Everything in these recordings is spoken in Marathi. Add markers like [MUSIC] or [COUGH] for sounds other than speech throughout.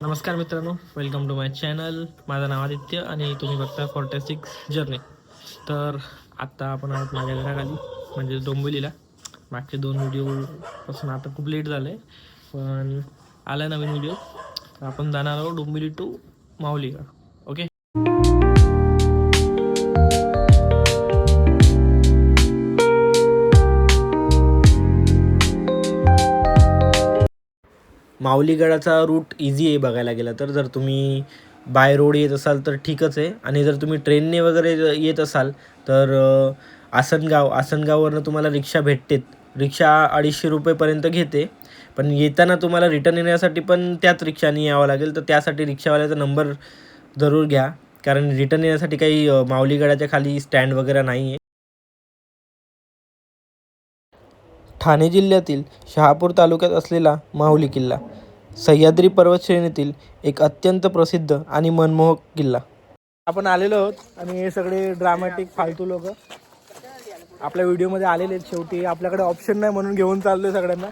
नमस्कार मित्रांनो वेलकम टू माय चॅनल माझं नाव आदित्य आणि तुम्ही बघता फोर्टी सिक्स जर्नी तर आत्ता आपण आहोत माझ्या घराखाली म्हणजे डोंबिवलीला. मागचे दोन व्हिडिओपासून आता खूप लेट झालं आहे पण आला नवीन व्हिडिओ आपण जाणार आहोत डोंबिवली टू माऊलीला माऊलीगडाचा रूट इझी आहे बघायला गेला तर. जर तुम्ही बाय रोड येत असाल तर ठीकच आहे. आणि जर तुम्ही ट्रेनने वगैरे येत असाल तर आसनगाव आसनगाववरनं तुम्हाला रिक्षा भेटतेत. रिक्षा अडीचशे रुपयेपर्यंत घेते. पण येताना तुम्हाला रिटर्न येण्यासाठी पण त्याच रिक्षाने यावं लागेल. तर त्यासाठी रिक्षावाल्याचा नंबर जरूर घ्या. कारण रिटर्न येण्यासाठी काही माऊलीगडाच्या खाली स्टँड वगैरे नाही आहे ठाणे जिल्ह्यातील शहापूर तालुक्यात असलेला माहुली किल्ला सह्याद्री पर्वतश्रेणीतील एक अत्यंत प्रसिद्ध आणि मनमोहक किल्ला. आपण आलेलो आहोत आणि हे सगळे ड्रामॅटिक फालतू लोक आपल्या व्हिडिओमध्ये आलेले आहेत. शेवटी आपल्याकडे ऑप्शन नाही म्हणून घेऊन चाललोय सगळ्यांना.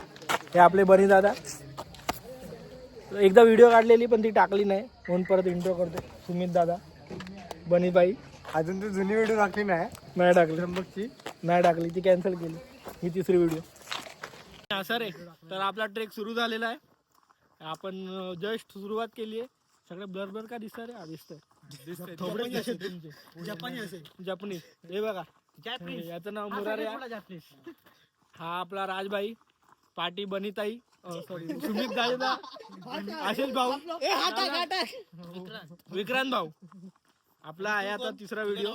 हे आपले बनी दादा. एकदा व्हिडिओ काढलेली पण ती टाकली नाही. म्हणून परत इंट्रो करतो सुमित दादा. बनीबाई. अजून ती जुनी व्हिडिओ टाकली नाही. नाही टाकली. नाही टाकली. ती कॅन्सल केली. ही तिसरी व्हिडिओ सर आहे तर आपला ट्रेक सुरू झालेला आहे. आपण जस्ट सुरुवात केली आहे. सगळे ब्लर ब्लर का दिसत रे? हा दिसतंय. थोबडे कसे तुमचे. जपानी असेल जपनीज. हे बघा. याचं नाव मुरारे आहे. हा आपला राजबाई पाटी बनिताई सॉरी [LAUGHS] सुमित दादा आशिष भाऊ. विक्रांत भाऊ. आपला आहे आता तिसरा व्हिडिओ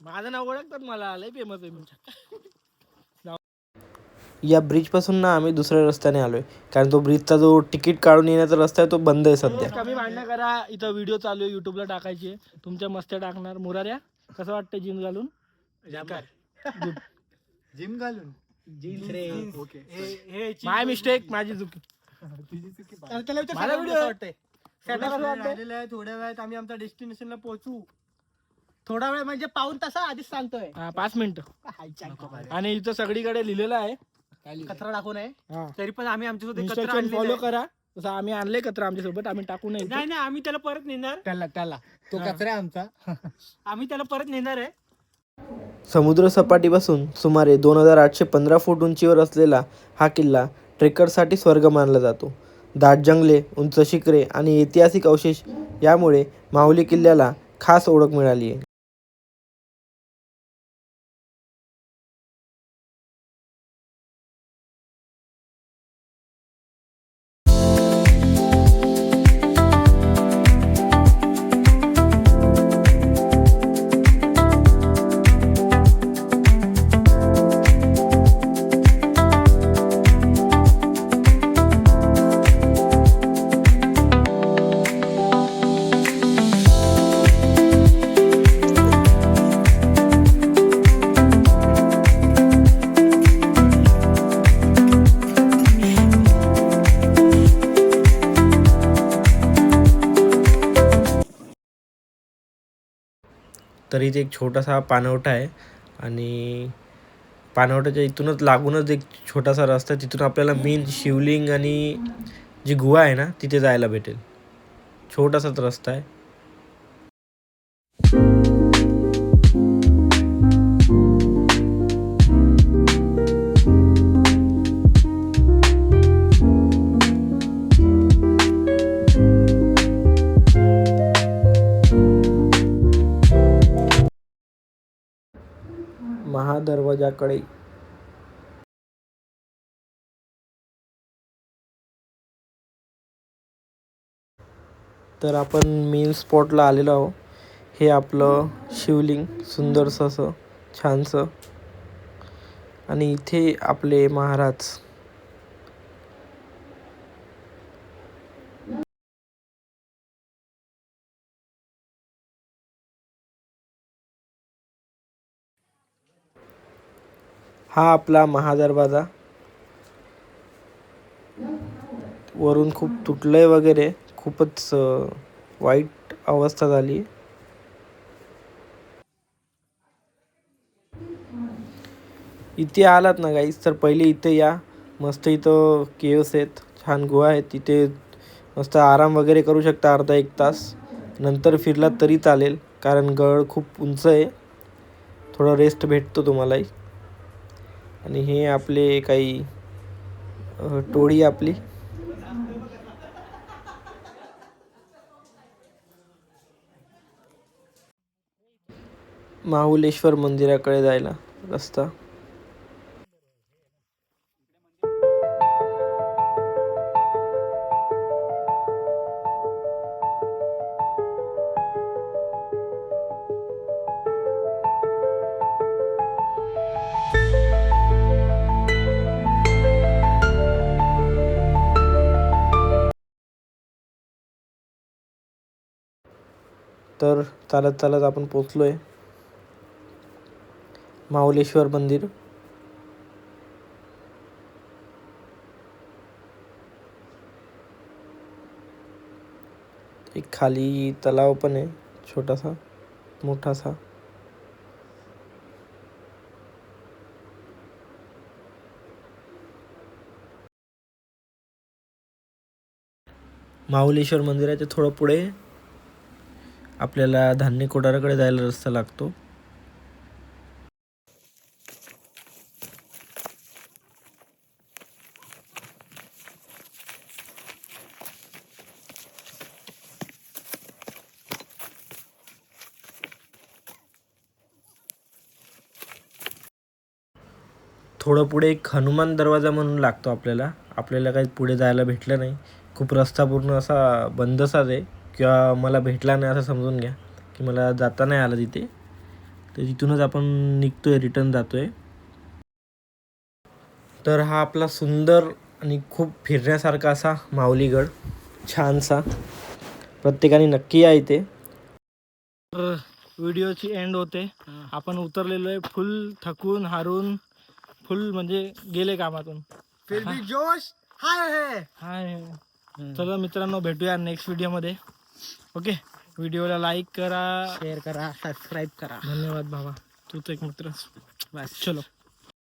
माझं नाव ओळखतात मला. लय फेमस आहे मी. या ब्रिजपासून ना आम्ही दुसऱ्या रस्त्याने आलोय. कारण तो ब्रिजचा जो तिकीट काढून येण्याचा रस्ता आहे तो बंद आहे सध्या. कमी भांडणं करा. इथं व्हिडिओ चालू आहे युट्यूबला टाकायचे तुमच्या मस्त्या टाकणार. मुराऱ्या कसं वाटतं जिम घालून? जिम घालून? माय मिस्टेक माझी चुकी. थोड्या वेळात आम्ही आमच्या डेस्टिनेशनला पोहोचू. थोडा वेळ म्हणजे पाऊन तास आधीच सांगतोय. पाच मिनिटं. आणि इथं सगळीकडे लिहिलेलं आहे कचरा टाकू नये. हा. तरी पण आम्ही कचरा इन्स्ट्रक्शन आणलेला फॉलो आहे. करा. जसं आम्ही आणले कचरा आमच्यासोबत आम्ही टाकू नये. नाही नाही आम्ही त्याला परत नेणार. त्याला त्याला. तो. कचरा आहे आमचा. आम्ही त्याला परत नेणार आहे. समुद्र सपाटीपासून सुमारे दोन हजार आठशे पंधरा फूट उंचीवर असलेला हा किल्ला ट्रेकरसाठी स्वर्ग मानला जातो. दाट जंगले उंच शिखरे आणि ऐतिहासिक अवशेष यामुळे माहुली किल्ल्याला खास ओळख मिळाली आहे. तर इथे एक छोटासा पाणवठा आहे. आणि पाणवठ्याच्या इथूनच लागूनच एक छोटासा रस्ता आहे. तिथून आपल्याला मेन शिवलिंग आणि जी गुहा आहे ना तिथे जायला भेटेल. छोटासाच रस्ता आहे. महादरवाजाकडे. तर आपण मेन स्पॉटला आलेलो आहो हे आपलं शिवलिंग सुंदरसं असं छानसं. आणि इथे आपले महाराज. हा आपला महादरवाजा वरून खूप तुटलंय वगैरे खूपच वाईट अवस्था झाली. इथे आलात ना गाईस तर पहिले इथे या. मस्त इथं केव्स आहेत छान गुहा आहेत. तिथे मस्त आराम वगैरे करू शकता अर्धा एक तास. नंतर फिरलात तरी चालेल कारण गड खूप उंच आहे. थोडं रेस्ट भेटतो तुम्हालाही. आणि हे आपले काही टोळी आपली. माहुलेश्वर मंदिराकडे जायला रस्ता. तर चालत चालत आपण पोचलो आहे माहुलेश्वर मंदिर. एक खाली तलाव पण आहे छोटासा मोठासा. माहुलेश्वर मंदिराच्या थोडं पुढे आपल्याला धान्य कोठाराकडे जायला रस्ता लागतो. थोडं पुढे एक हनुमान दरवाजा म्हणून लागतो आपल्याला. आपल्याला काही पुढे जायला भेटलं नाही. खूप रस्ता पूर्ण असा बंदसाच आहे. किंवा मला भेटला नाही असं समजून घ्या की मला जाता नाही आलं तिथे. तर तिथूनच आपण निघतोय रिटर्न जातोय. तर हा आपला सुंदर आणि खूप फिरण्यासारखा असा माऊलीगड छानसा. प्रत्येकाने नक्की या इथे. तर व्हिडिओची एंड होते. आपण उतरलेलो आहे फुल थकून हारून फुल म्हणजे गेले कामातून. फिर भी जोश हाय हाय चला मित्रांनो भेटूया नेक्स्ट व्हिडिओमध्ये ओके? व्हिडिओला लाईक करा. शेअर करा सबस्क्राईब करा. धन्यवाद भावा. तूच एक मित्र. बस. चलो.